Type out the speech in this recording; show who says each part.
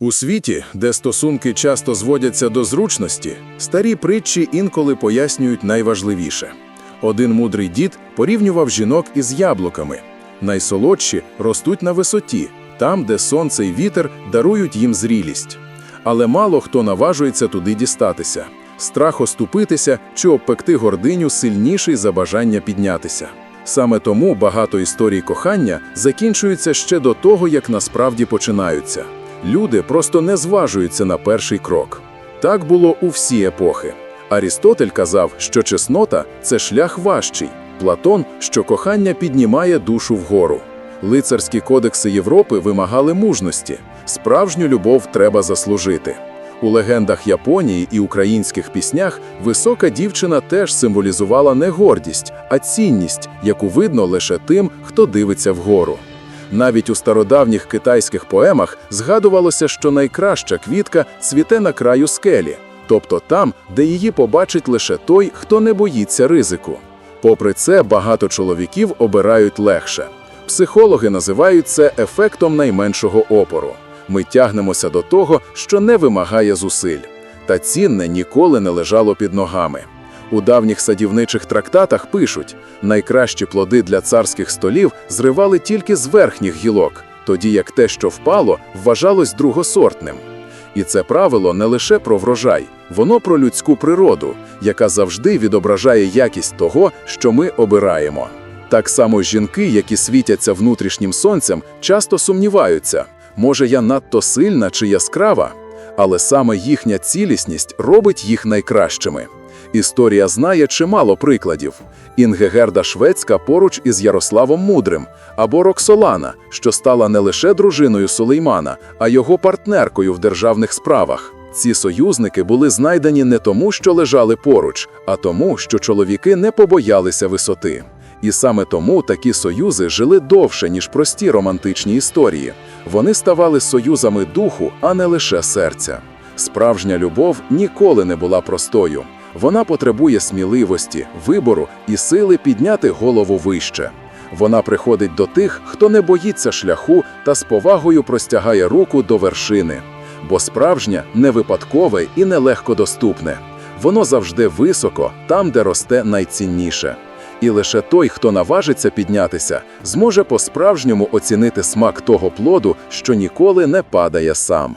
Speaker 1: У світі, де стосунки часто зводяться до зручності, старі притчі інколи пояснюють найважливіше. Один мудрий дід порівнював жінок із яблуками. Найсолодші ростуть на висоті, там, де сонце і вітер дарують їм зрілість. Але мало хто наважується туди дістатися. Страх оступитися чи обпекти гординю сильніший за бажання піднятися. Саме тому багато історій кохання закінчуються ще до того, як насправді починаються. Люди просто не зважуються на перший крок. Так було у всі епохи. Арістотель казав, що чеснота це шлях важчий, Платон, що кохання піднімає душу вгору. Лицарські кодекси Європи вимагали мужності. Справжню любов треба заслужити. У легендах Японії і українських піснях висока дівчина теж символізувала не гордість, а цінність, яку видно лише тим, хто дивиться вгору. Навіть у стародавніх китайських поемах згадувалося, що найкраща квітка цвіте на краю скелі, тобто там, де її побачить лише той, хто не боїться ризику. Попри це, багато чоловіків обирають легше. Психологи називають це ефектом найменшого опору. Ми тягнемося до того, що не вимагає зусиль. Та цінне ніколи не лежало під ногами. У давніх садівничих трактатах пишуть, найкращі плоди для царських столів зривали тільки з верхніх гілок, тоді як те, що впало, вважалось другосортним. І це правило не лише про врожай, воно про людську природу, яка завжди відображає якість того, що ми обираємо. Так само жінки, які світяться внутрішнім сонцем, часто сумніваються, може я надто сильна чи яскрава, але саме їхня цілісність робить їх найкращими. Історія знає чимало прикладів. Інгегерда Шведська поруч із Ярославом Мудрим, або Роксолана, що стала не лише дружиною Сулеймана, а його партнеркою в державних справах. Ці союзники були знайдені не тому, що лежали поруч, а тому, що чоловіки не побоялися висоти. І саме тому такі союзи жили довше, ніж прості романтичні історії. Вони ставали союзами духу, а не лише серця. Справжня любов ніколи не була простою. Вона потребує сміливості, вибору і сили підняти голову вище. Вона приходить до тих, хто не боїться шляху та з повагою простягає руку до вершини. Бо справжнє не випадкове і не легкодоступне. Воно завжди високо, там, де росте найцінніше. І лише той, хто наважиться піднятися, зможе по-справжньому оцінити смак того плоду, що ніколи не падає сам.